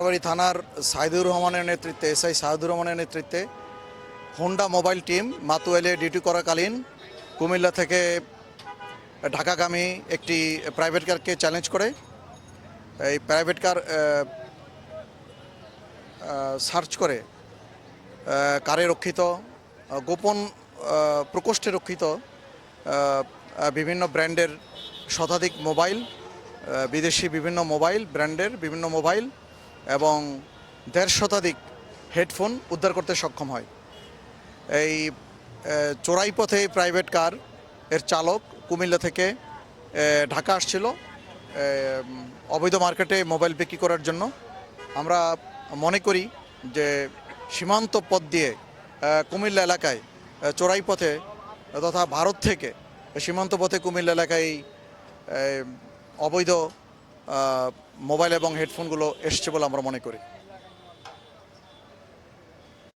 যাত্রাবাড়ি থানার সাইদুর রহমানের নেতৃত্বে এসআই সাইদুর রহমানের নেতৃত্বে হোন্ডা মোবাইল টিম মাতুয়েলে ডিউটি করাকালীন কুমিল্লা থেকে ঢাকাগামী একটি প্রাইভেট কারকে চ্যালেঞ্জ করে এই প্রাইভেট কার সার্চ করে কারে রক্ষিত গোপন প্রকোষ্ঠে রক্ষিত বিভিন্ন ব্র্যান্ডের শতাধিক মোবাইল বিদেশি বিভিন্ন মোবাইল ব্র্যান্ডের বিভিন্ন মোবাইল এবং দেড় শতাধিক হেডফোন উদ্ধার করতে সক্ষম হয়। এই চোরাই পথে প্রাইভেট কার এর চালক কুমিল্লা থেকে ঢাকা আসছিল অবৈধ মার্কেটে মোবাইল বিক্রি করার জন্য। আমরা মনে করি যে সীমান্ত পথ দিয়ে কুমিল্লা এলাকায় চোরাই পথে তথা ভারত থেকে সীমান্ত পথে কুমিল্লা এলাকায় অবৈধ মোবাইল এবং হেডফোনগুলো এসছে বলে আমরা মনে করি।